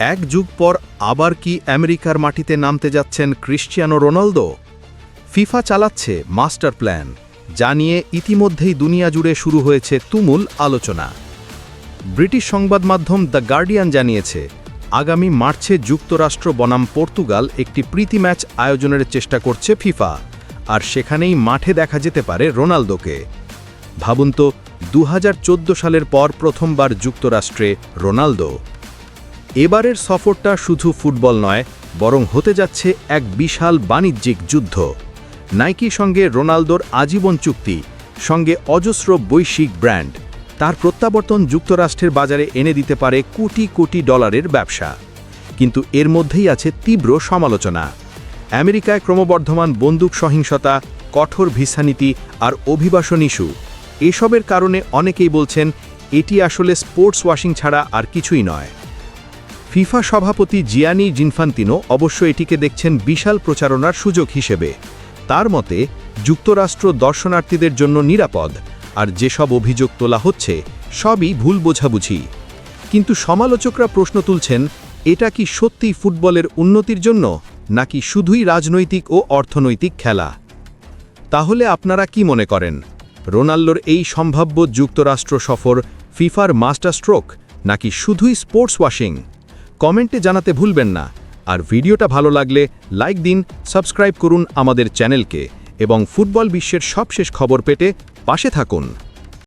এক যুগ পর আবার কি আমেরিকার মাটিতে নামতে যাচ্ছেন ক্রিশ্চিয়ানো রোনালদো? ফিফা চালাচ্ছে মাস্টার প্ল্যান, যা নিয়ে ইতিমধ্যেই দুনিয়া জুড়ে শুরু হয়েছে তুমুল আলোচনা। ব্রিটিশ সংবাদ মাধ্যম দ্য গার্ডিয়ান জানিয়েছে, আগামী মার্চে যুক্তরাষ্ট্র বনাম পর্তুগাল একটি প্রীতি ম্যাচ আয়োজনের চেষ্টা করছে ফিফা, আর সেখানেই মাঠে দেখা যেতে পারে রোনালদোকে। ভাবুন তো দু হাজার চোদ্দ সালের পর প্রথমবার যুক্তরাষ্ট্রে রোনালদো। এবারের সফরটা শুধু ফুটবল নয়, বরং হতে যাচ্ছে এক বিশাল বাণিজ্যিক যুদ্ধ। নাইকি সঙ্গে রোনালদোর আজীবন চুক্তি, সঙ্গে অজস্র বৈশ্বিক ব্র্যান্ড। তার প্রত্যাবর্তন যুক্তরাষ্ট্রের বাজারে এনে দিতে পারে কোটি কোটি ডলারের ব্যবসা। কিন্তু এর মধ্যেই আছে তীব্র সমালোচনা। আমেরিকায় ক্রমবর্ধমান বন্দুক সহিংসতা, কঠোর ভিসানীতি আর অভিবাসন ইস্যু। এসবের কারণে অনেকেই বলছেন, এটি আসলে স্পোর্টস ওয়াশিং ছাড়া আর কিছুই নয়। ফিফা সভাপতি জিয়ানি জিনফান্তিনো অবশ্য এটিকে দেখছেন বিশাল প্রচারণার সুযোগ হিসেবে। তার মতে, যুক্তরাষ্ট্র দর্শনার্থীদের জন্য নিরাপদ, আর যেসব অভিযোগ তোলা হচ্ছে, সবই ভুল বোঝাবুঝি। কিন্তু সমালোচকরা প্রশ্ন তুলছেন, এটা কি সত্যি ফুটবলের উন্নতির জন্য, নাকি শুধুই রাজনৈতিক ও অর্থনৈতিক খেলা? তাহলে আপনারা কি মনে করেন? রোনাল্ডোর এই সম্ভাব্য যুক্তরাষ্ট্র সফর ফিফার মাস্টার স্ট্রোক নাকি শুধুই স্পোর্টস ওয়াশিং? কমেন্টে জানাতে ভুলবেন না। আর ভিডিওটা ভালো লাগলে লাইক দিন, সাবস্ক্রাইব করুন আমাদের চ্যানেলকে এবং ফুটবল বিশ্বের সবশেষ খবর পেতে পাশে থাকুন।